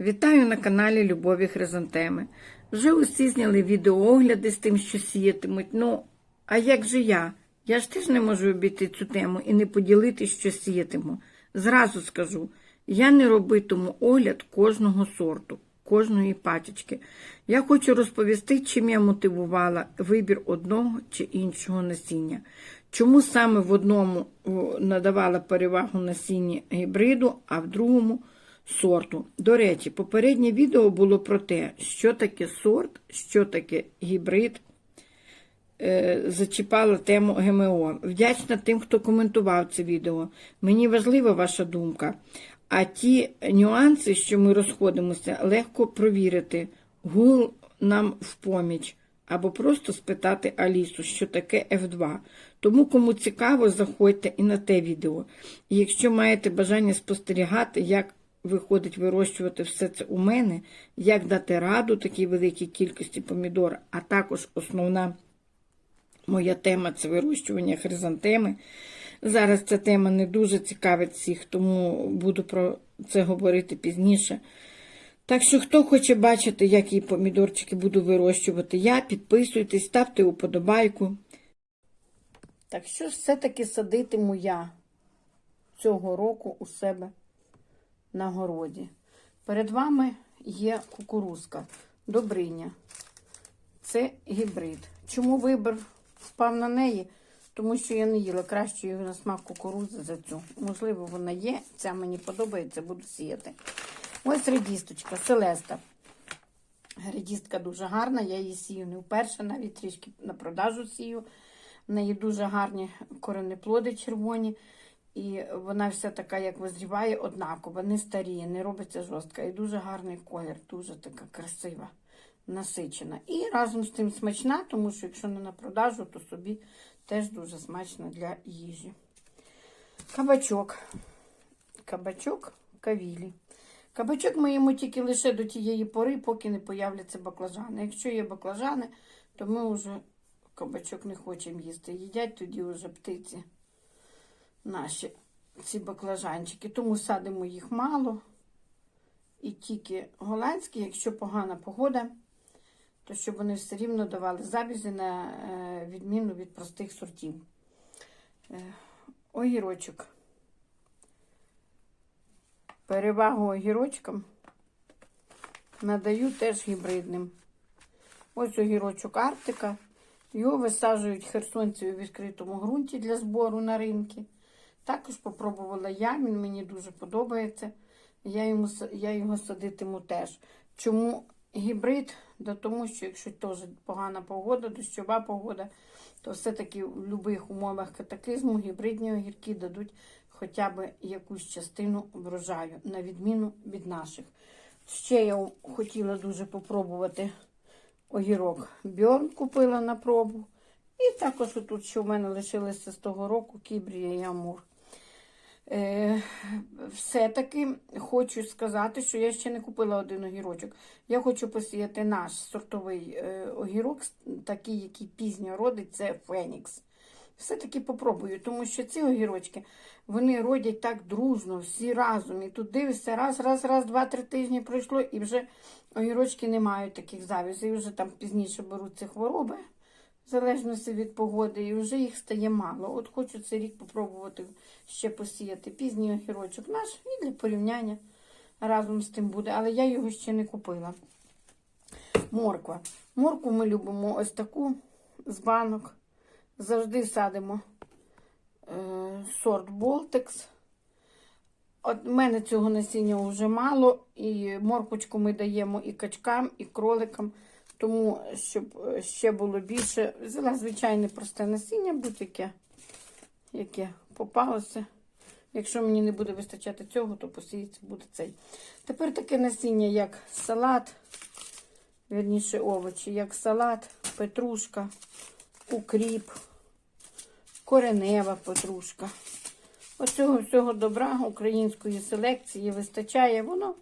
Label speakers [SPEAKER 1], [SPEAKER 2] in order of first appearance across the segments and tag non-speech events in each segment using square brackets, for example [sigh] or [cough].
[SPEAKER 1] Вітаю на каналі Любові Хризантеми. Вже усі зняли відеоогляди з тим, що сіятимуть. Ну, а як же я? Я ж теж не можу обійти цю тему і не поділити, що сіятиму. Зразу скажу, я не робитиму огляд кожного сорту, кожної пачечки. Я хочу розповісти, чим я мотивувала вибір одного чи іншого насіння. Чому саме в одному надавала перевагу насінні гібриду, а в другому сорту. До речі, попереднє відео було про те, що таке сорт, що таке гібрид. Е, Зачіпала тему ГМО. Вдячна тим, хто коментував це відео. Мені важлива ваша думка. А ті нюанси, що ми розходимося, легко провірити. Гул нам в поміч. Або просто спитати Алісу, що таке F2. Тому, кому цікаво, заходьте і на те відео. І якщо маєте бажання спостерігати, як виходить вирощувати все це у мене, як дати раду такій великій кількості помідор, а також основна моя тема це вирощування хризантеми. Зараз ця тема не дуже цікавить всіх, тому буду про це говорити пізніше. Так що, хто хоче бачити, як її помідорчики буду вирощувати, я, підписуйтесь, ставте уподобайку. Так що ж все-таки садитиму я цього року у себе на городі. Перед вами є кукурузка, добриня. Це гібрид. Чому вибір впав на неї? Тому що я не їла кращої на смак кукурузи за цю. Можливо, вона є. Ця мені подобається, буду сіяти. Ось редісточка, Селеста. Редістка дуже гарна, я її сію не вперше, навіть трішки на продажу сію. В неї дуже гарні коренеплоди червоні. І вона вся така, як визріває, однакова, не старіє, не робиться жорстка. І дуже гарний колір, дуже така красива, насичена. І разом з тим смачна, тому що якщо не на продажу, то собі теж дуже смачна для їжі. Кабачок. Кабачок кавілі. Кабачок ми їмо тільки лише до тієї пори, поки не появляться баклажани. Якщо є баклажани, то ми вже кабачок не хочемо їсти. Їдять тоді вже птиці наші ці баклажанчики. Тому садимо їх мало. І тільки голландські, якщо погана погода, то щоб вони все рівно давали забізи на е, відміну від простих сортів. Е, Огірочок. Перевагу огірочкам надаю теж гібридним. Ось огірочок Арктика. Його висаджують херсонці у відкритому ґрунті для збору на ринки. Також попробувала я, він мені дуже подобається. Я, йому, я його садитиму теж. Чому гібрид? Да тому що якщо теж погана погода, дощова погода, то все-таки в будь-яких умовах катаклізму гібридні огірки дадуть хоча б якусь частину врожаю, на відміну від наших. Ще я хотіла дуже попробувати огірок. Бьорн купила на пробу. І також тут, що в мене лишилося з того року, кібрія і амур. Все-таки хочу сказати, що я ще не купила один огірочок. Я хочу посіяти наш сортовий е, огірок, такий, який пізньо родить, це Фенікс. Все-таки попробую, тому що ці огірочки вони родять так дружно, всі разом. І тут дивишся, раз, раз, раз, два-три тижні пройшло, і вже огірочки не мають таких завязів. І вже там пізніше беруть ці хвороби, в залежності від погоди, і вже їх стає мало. От хочу цей рік попробувати ще посіяти пізній огірочок наш і для порівняння разом з тим буде. Але я його ще не купила. Морква. Моркву ми любимо ось таку з банок. Завжди садимо е, сорт Болтекс. От в мене цього насіння вже мало, і морквочку ми даємо і качкам, і кроликам. Тому, щоб ще було більше, взяла звичайне просте насіння, будь-яке, яке попалося. Якщо мені не буде вистачати цього, то посіється буде цей. Тепер таке насіння, як салат, вірніше овочі, як салат, петрушка, укріп, коренева петрушка. Оцього всього добра української селекції вистачає. Воно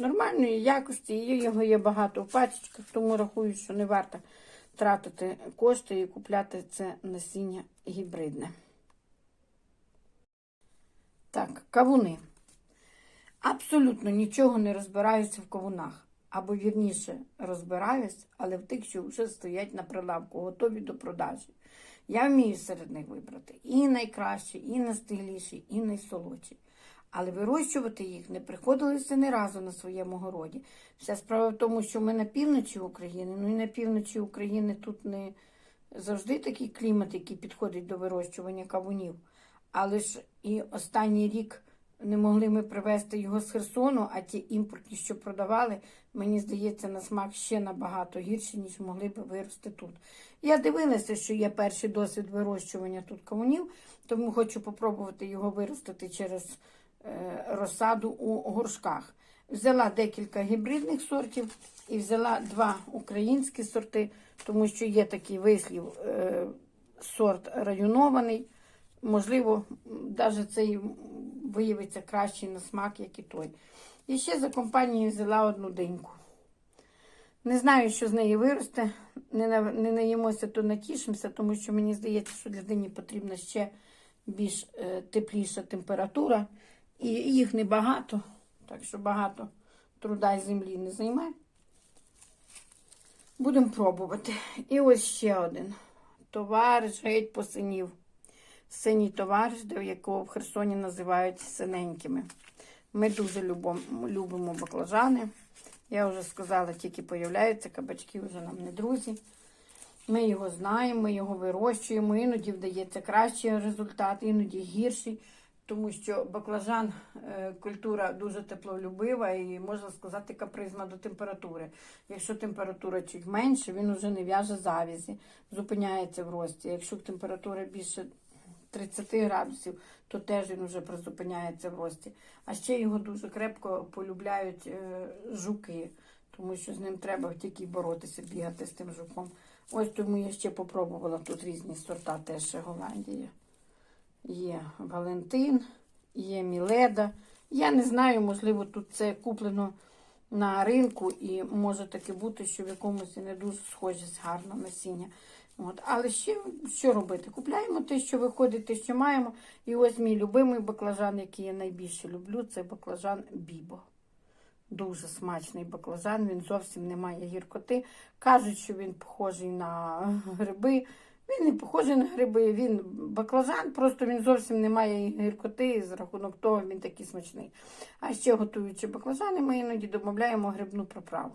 [SPEAKER 1] нормальної якості, і його є багато в пачечках, тому рахую, що не варто тратити кошти і купляти це насіння гібридне. Так, кавуни. абсолютно нічого не розбираюся в кавунах. Або вірніше розбираюсь, але в тих, що вже стоять на прилавку, готові до продажі. Я вмію серед них вибрати і найкращі, і найстигліші, і найсолодші. Але вирощувати їх не приходилося ні разу на своєму городі. Вся справа в тому, що ми на півночі України, ну і на півночі України тут не завжди такий клімат, який підходить до вирощування кавунів. Але ж і останній рік не могли ми привезти його з Херсону, а ті імпортні, що продавали, мені здається, на смак ще набагато гірші, ніж могли б вирости тут. Я дивилася, що є перший досвід вирощування тут кавунів, тому хочу попробувати його виростити через розсаду у горшках. Взяла декілька гібридних сортів і взяла два українські сорти, тому що є такий вислів е, сорт районований. Можливо, навіть цей виявиться кращий на смак, як і той. І ще за компанією взяла одну диньку. Не знаю, що з неї виросте. Не, не наїмося, то натішимося, тому що мені здається, що для дині потрібна ще більш е, тепліша температура. І їх небагато, так що багато труда і землі не займе. Будемо пробувати. І ось ще один. Товариш геть посинів. Синій товариш, де якого в Херсоні називають синенькими. Ми дуже любимо, любимо баклажани. Я вже сказала, тільки появляються, кабачки вже нам не друзі. Ми його знаємо, ми його вирощуємо, іноді вдається кращий результат, іноді гірший, тому що баклажан е, культура дуже теплолюбива і можна сказати капризна до температури. Якщо температура чуть менше, він вже не в'яже завязі, зупиняється в рості. Якщо температура більше 30 градусів, то теж він вже призупиняється в рості. А ще його дуже крепко полюбляють е, жуки, тому що з ним треба тільки боротися, бігати з тим жуком. Ось тому я ще попробувала тут різні сорта, теж Голландія. Є Валентин, є Міледа. Я не знаю, можливо, тут це куплено на ринку, і може таки бути, що в якомусь не дуже схоже гарно насіння. От. Але ще що робити? Купляємо те, що виходить, те, що маємо. І ось мій любимий баклажан, який я найбільше люблю, це баклажан Бібо. Дуже смачний баклажан, він зовсім не має гіркоти. Кажуть, що він похожий на [laughs] гриби. Він не похожий на гриби, він баклажан, просто він зовсім не має гіркоти, з рахунок того він такий смачний. А ще готуючи баклажани, ми іноді додаємо грибну приправу.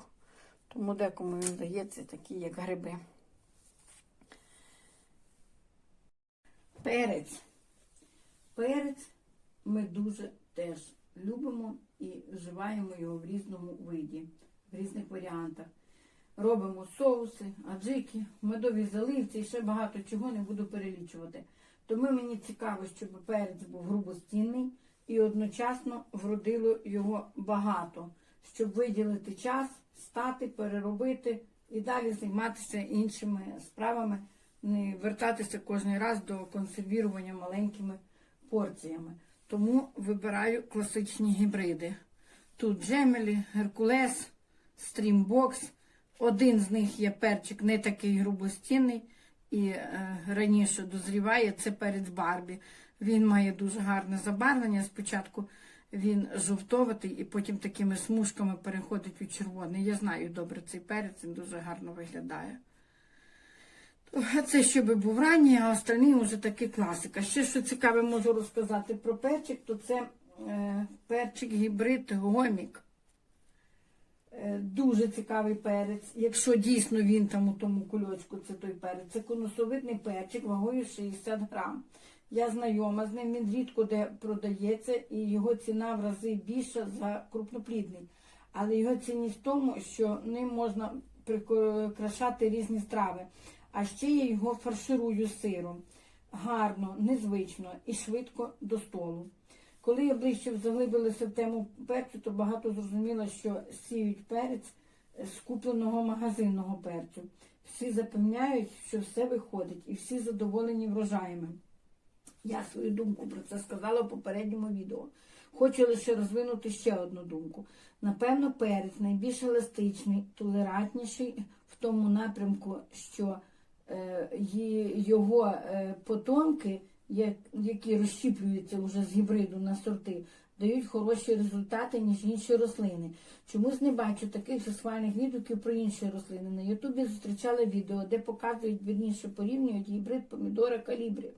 [SPEAKER 1] Тому декому він здається такі, як гриби. Перець. Перець ми дуже теж любимо і вживаємо його в різному виді, в різних варіантах. Робимо соуси, аджики, медові заливці і ще багато чого не буду перелічувати. Тому мені цікаво, щоб перець був грубостінний і одночасно вродило його багато, щоб виділити час, стати, переробити і далі займатися іншими справами, не вертатися кожен раз до консервірування маленькими порціями. Тому вибираю класичні гібриди. Тут Джемелі, Геркулес, Стрімбокс. Один з них є перчик не такий грубостінний і е, раніше дозріває. Це перець Барбі. Він має дуже гарне забарвлення. Спочатку він жовтоватий і потім такими смужками переходить у червоний. Я знаю добре цей перець, він дуже гарно виглядає. А Це щоб був ранній, а остальні вже таки класика. Ще що цікаве можу розказати про перчик, то це е, перчик гібрид гомік. Дуже цікавий перець. Якщо дійсно він там у тому кульочку, це той перець. Це конусовидний перчик вагою 60 грам. Я знайома з ним, він рідко де продається, і його ціна в рази більша за крупноплідний. Але його цінність в тому, що ним можна прикрашати різні страви. А ще я його фарширую сиром. Гарно, незвично і швидко до столу. Коли я ближче заглибилася в тему перцю, то багато зрозуміла, що сіють перець з купленого магазинного перцю. Всі запевняють, що все виходить, і всі задоволені врожаями. Я свою думку про це сказала в попередньому відео. Хочу лише розвинути ще одну думку. Напевно, перець найбільш еластичний, толерантніший в тому напрямку, що е, його е, потомки, які розщіплюються вже з гібриду на сорти, дають хороші результати, ніж інші рослини. Чомусь не бачу таких же схвальних відгуків про інші рослини. На Ютубі зустрічала відео, де показують вірніше порівнюють гібрид помідора калібрі.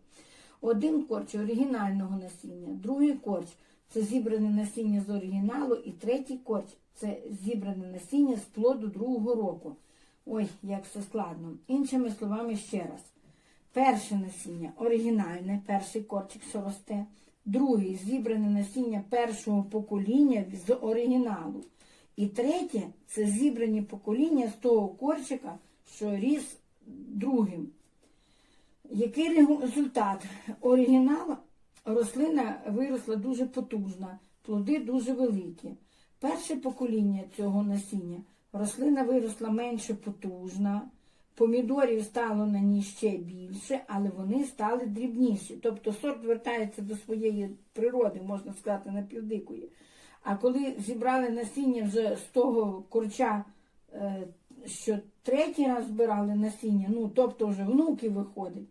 [SPEAKER 1] Один корч оригінального насіння, другий корч це зібране насіння з оригіналу, і третій корч це зібране насіння з плоду другого року. Ой, як все складно. Іншими словами, ще раз. Перше насіння оригінальне, перший корчик, що росте. Другий зібране насіння першого покоління з оригіналу. І третє це зібрані покоління з того корчика, що ріс другим. Який результат? Оригінал рослина виросла дуже потужна, плоди дуже великі. Перше покоління цього насіння рослина виросла менше потужна, помідорів стало на ній ще більше, але вони стали дрібніші. Тобто сорт вертається до своєї природи, можна сказати, напівдикої. А коли зібрали насіння вже з того корча, е, що третій раз збирали насіння, ну тобто вже внуки виходить,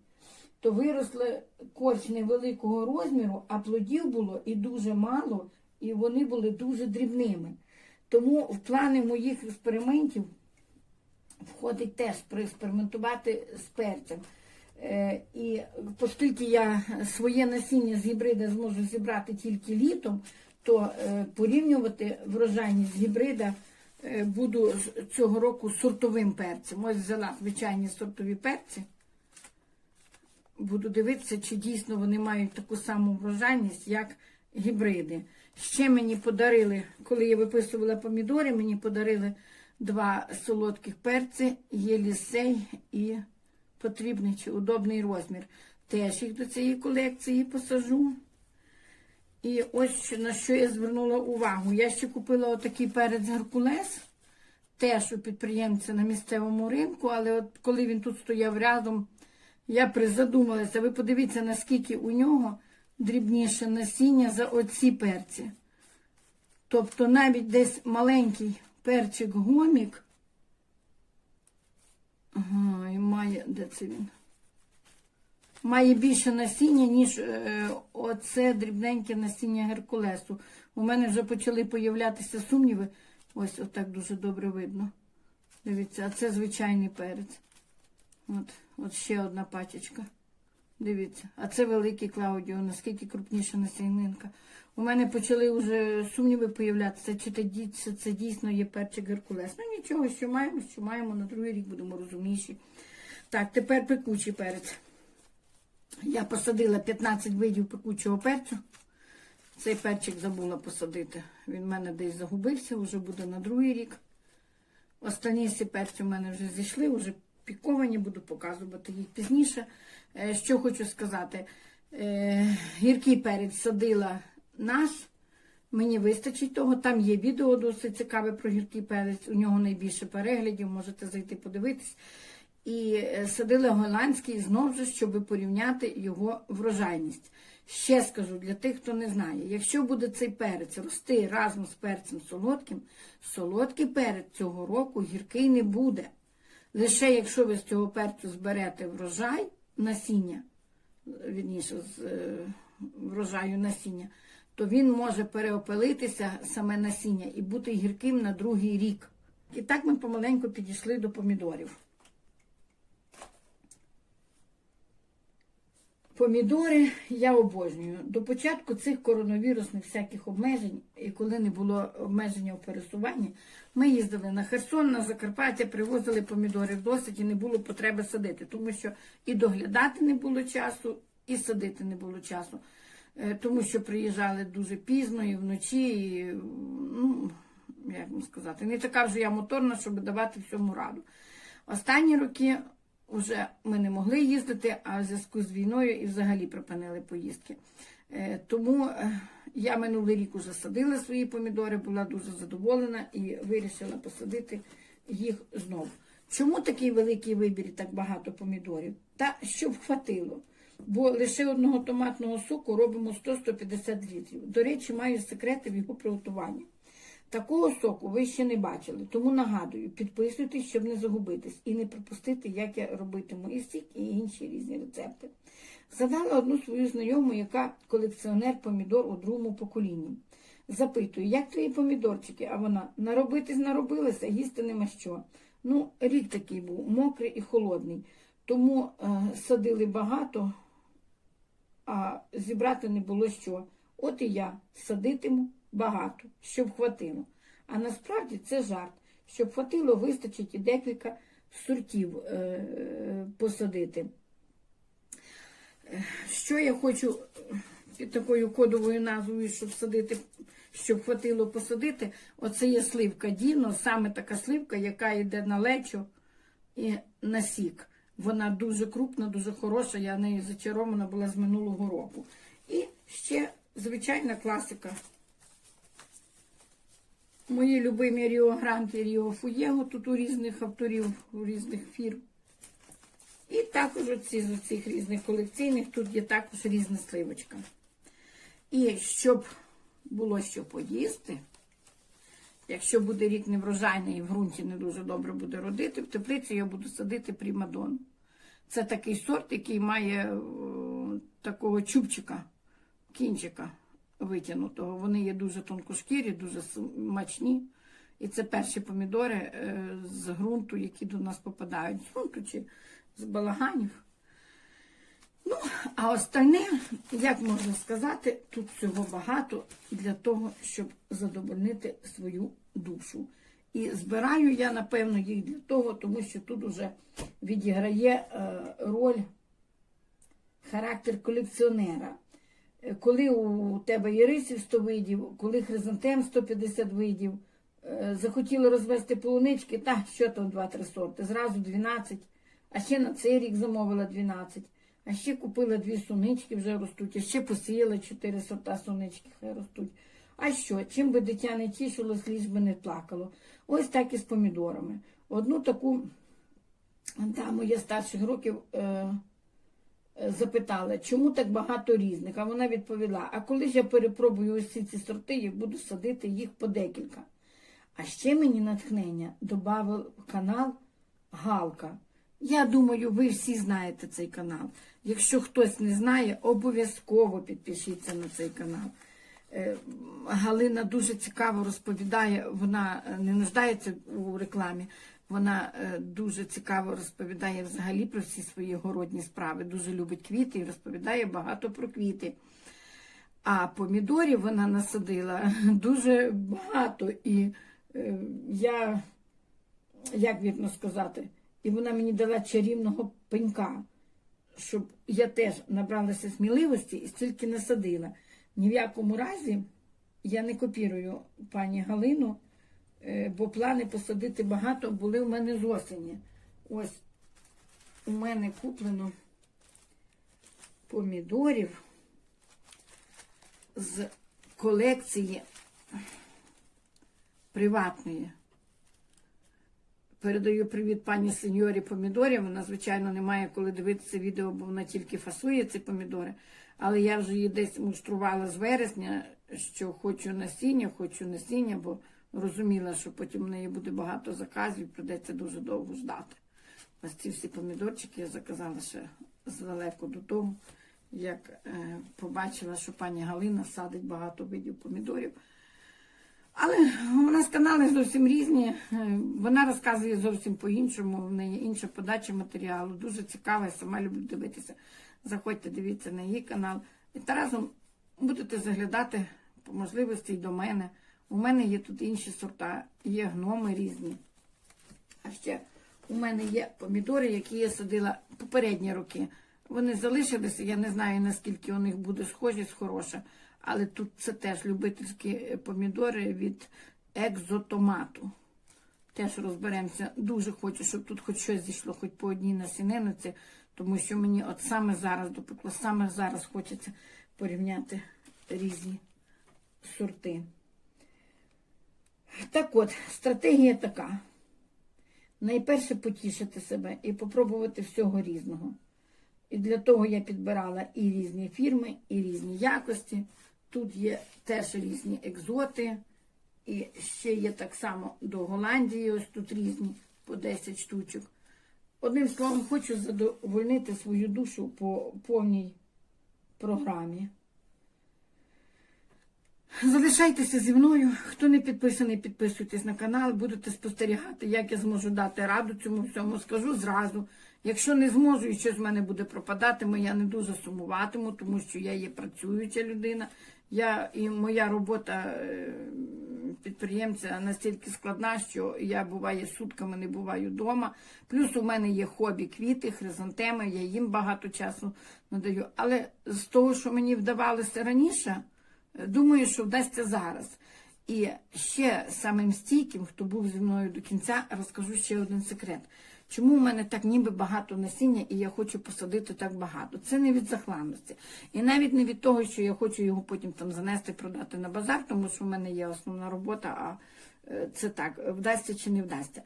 [SPEAKER 1] то виросли корч невеликого розміру, а плодів було і дуже мало, і вони були дуже дрібними. Тому в плани моїх експериментів входить теж проекспериментувати з перцем. Е, і оскільки я своє насіння з гібрида зможу зібрати тільки літом, то е, порівнювати врожайність гібрида е, буду цього року сортовим перцем. Ось взяла звичайні сортові перці. Буду дивитися, чи дійсно вони мають таку саму врожайність, як гібриди. Ще мені подарили, коли я виписувала помідори, мені подарили два солодких перці, єлісей і потрібний чи удобний розмір. Теж їх до цієї колекції посажу. І ось на що я звернула увагу. Я ще купила отакий перець Геркулес, теж у підприємця на місцевому ринку, але от коли він тут стояв рядом, я призадумалася. Ви подивіться, наскільки у нього дрібніше насіння за оці перці. Тобто навіть десь маленький перчик гомік. Ага, і має, де це він? Має більше насіння, ніж е, оце дрібненьке насіння Геркулесу. У мене вже почали появлятися сумніви. Ось отак дуже добре видно. Дивіться, а це звичайний перець. От, от ще одна пачечка. Дивіться, а це великий Клаудіо, наскільки крупніша насінинка. У мене почали вже сумніви появлятися, чи це, це, це дійсно є перчик Геркулес. Ну нічого, що маємо, що маємо, на другий рік будемо розумніші. Так, тепер пекучий перець. Я посадила 15 видів пекучого перцю. Цей перчик забула посадити. Він в мене десь загубився, вже буде на другий рік. Останні всі перці в мене вже зійшли, вже піковані, буду показувати їх пізніше. Е, Що хочу сказати, Е, гіркий перець садила наш. Мені вистачить того. Там є відео досить цікаве про гіркий перець. У нього найбільше переглядів, можете зайти подивитись. І е, садила голландський знову ж, щоб порівняти його врожайність. Ще скажу для тих, хто не знає, якщо буде цей перець рости разом з перцем солодким, солодкий перець цього року гіркий не буде. Лише якщо ви з цього перцю зберете врожай насіння, вірніше, з е, врожаю насіння, то він може переопилитися саме насіння і бути гірким на другий рік. І так ми помаленьку підійшли до помідорів. Помідори я обожнюю. До початку цих коронавірусних всяких обмежень, і коли не було обмеження у пересуванні, ми їздили на Херсон, на Закарпаття, привозили помідорів досить і не було потреби садити, тому що і доглядати не було часу, і садити не було часу. Е, Тому що приїжджали дуже пізно і вночі, і, ну, як сказати, не така вже я моторна, щоб давати всьому раду. Останні роки вже ми не могли їздити, а в зв'язку з війною і взагалі припинили поїздки. Е, Тому е, я минулий рік уже садила свої помідори, була дуже задоволена і вирішила посадити їх знову. Чому такий великий вибір і так багато помідорів? Та щоб хватило. Бо лише одного томатного соку робимо 100-150 літрів. До речі, маю секрети в його приготуванні. Такого соку ви ще не бачили, тому нагадую, підписуйтесь, щоб не загубитись і не пропустити, як я робитиму і сік, і інші різні рецепти. Задала одну свою знайому, яка колекціонер помідор у другому поколінні. Запитую, як твої помідорчики? А вона наробитись наробилася, їсти нема що. Ну, рік такий був, мокрий і холодний. Тому е, садили багато, а зібрати не було що. От і я садитиму багато, щоб хватило. А насправді це жарт. Щоб хватило, вистачить і декілька сортів е, е, посадити. Що я хочу під такою кодовою назвою, щоб садити, щоб хватило посадити, оце є сливка Діно, саме така сливка, яка йде на лечо і на сік. Вона дуже крупна, дуже хороша, я нею зачарована була з минулого року. І ще звичайна класика. Мої любимі Ріо Грант і Ріо Фуєго, тут у різних авторів, у різних фірм. І також оці з цих різних колекційних, тут є також різна сливочка. І щоб було що поїсти, якщо буде рік неврожайний і в ґрунті не дуже добре буде родити, в теплиці я буду садити примадон. Це такий сорт, який має о, такого чубчика, кінчика витягнутого. Вони є дуже тонкошкірі, дуже смачні. І це перші помідори е, з ґрунту, які до нас попадають, з ґрунту чи з балаганів. Ну, а остальне, як можна сказати, тут всього багато для того, щоб задовольнити свою душу. І збираю я, напевно, їх для того, тому що тут уже відіграє е, роль характер колекціонера. Е, Коли у тебе є рисів 100 видів, коли хризантем 150 видів, е, захотіли розвести полунички, та що там 2-3 сорти, зразу 12, а ще на цей рік замовила 12, а ще купила дві сунички, вже ростуть, а ще посіяла 4 сорта сунички, хай ростуть. А що, чим би дитя не тішилось, ліж би не плакало. Ось так і з помідорами. Одну таку даму я старших років. Е, запитала, чому так багато різних. А вона відповіла: а коли ж я перепробую усі ці сорти, я буду садити їх по декілька. А ще мені натхнення додав канал Галка. Я думаю, ви всі знаєте цей канал. Якщо хтось не знає, обов'язково підпишіться на цей канал. Е, Галина дуже цікаво розповідає, вона е, не нуждається у рекламі, вона е, дуже цікаво розповідає взагалі про всі свої городні справи, дуже любить квіти і розповідає багато про квіти. А помідорів вона насадила [laughs] дуже багато. І е, я, як вірно сказати, і вона мені дала чарівного пенька, щоб я теж набралася сміливості і стільки насадила. Ні в якому разі я не копірую пані Галину, бо плани посадити багато були в мене з осені. Ось у мене куплено помідорів з колекції приватної. Передаю привіт пані сеньорі помідорів. Вона, звичайно, не має коли дивитися відео, бо вона тільки фасує ці помідори. Але я вже її десь муштрувала з вересня, що хочу насіння, хочу насіння, бо розуміла, що потім в неї буде багато заказів, придеться дуже довго ждати. Ось ці всі помідорчики я заказала ще здалеку до того, як е, побачила, що пані Галина садить багато видів помідорів. Але у нас канали зовсім різні. Е, Вона розказує зовсім по-іншому. В неї інша подача матеріалу. Дуже цікава, я сама люблю дивитися. Заходьте, дивіться на її канал. І та разом будете заглядати по можливості й до мене. У мене є тут інші сорта, є гноми різні. А ще у мене є помідори, які я садила попередні роки. Вони залишилися, я не знаю, наскільки у них буде схожість хороша, але тут це теж любительські помідори від екзотомату. Теж розберемося. Дуже хочу, щоб тут хоч щось зійшло, хоч по одній насінинниці, тому що мені от саме зараз допекло, саме зараз хочеться порівняти різні сорти. Так от, стратегія така. Найперше потішити себе і попробувати всього різного. І для того я підбирала і різні фірми, і різні якості. Тут є теж різні екзоти. І ще є так само до Голландії, ось тут різні по 10 штучок. Одним словом, хочу задовольнити свою душу по повній програмі. Залишайтеся зі мною. Хто не підписаний, підписуйтесь на канал, будете спостерігати, як я зможу дати раду цьому всьому. Скажу зразу. Якщо не зможу і щось в мене буде пропадатиме, я не дуже сумуватиму, тому що я є працююча людина. Я і моя робота е, підприємця настільки складна, що я буває сутками не буваю вдома. Плюс у мене є хобі квіти, хризантеми, я їм багато часу надаю. Але з того, що мені вдавалося раніше, думаю, що вдасться зараз. І ще самим стійким, хто був зі мною до кінця, розкажу ще один секрет. Чому в мене так ніби багато насіння і я хочу посадити так багато? Це не від захланності. І навіть не від того, що я хочу його потім там занести, продати на базар, тому що в мене є основна робота, а е, це так, вдасться чи не вдасться.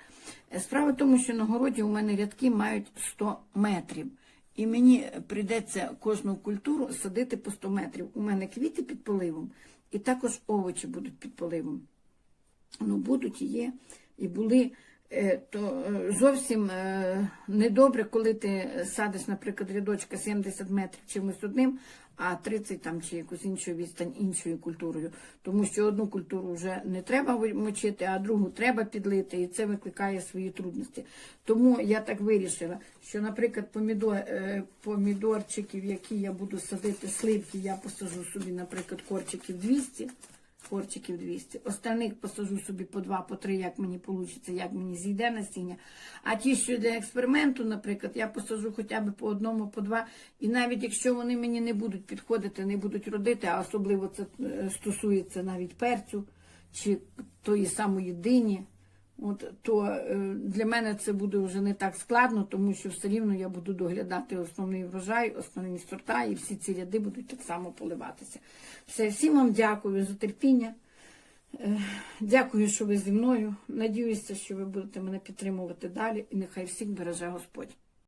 [SPEAKER 1] Е, Справа в тому, що на городі у мене рядки мають 100 метрів. І мені прийдеться кожну культуру садити по 100 метрів. У мене квіти під поливом, і також овочі будуть під поливом. Ну, будуть є, і були. Е, То е, зовсім е, недобре, коли ти садиш, наприклад, рядочка 70 метрів чимось одним, а 30 там чи якусь іншу відстань іншою культурою. Тому що одну культуру вже не треба мочити, а другу треба підлити, і це викликає свої трудності. Тому я так вирішила, що, наприклад, помідор, помідорчиків, які я буду садити, сливки, я посажу собі, наприклад, корчиків 200 корчиків 200. Остальних посажу собі по два, по три, як мені вийде, як мені зійде насіння. А ті, що для експерименту, наприклад, я посажу хоча б по одному, по два. І навіть якщо вони мені не будуть підходити, не будуть родити, а особливо це е, стосується навіть перцю чи тої самої дині. От то е, для мене це буде вже не так складно, тому що все рівно я буду доглядати основний врожай, основні сорта, і всі ці ряди будуть так само поливатися. Все, всім вам дякую за терпіння. Е, Дякую, що ви зі мною. Надіюся, що ви будете мене підтримувати далі, і нехай всіх береже Господь.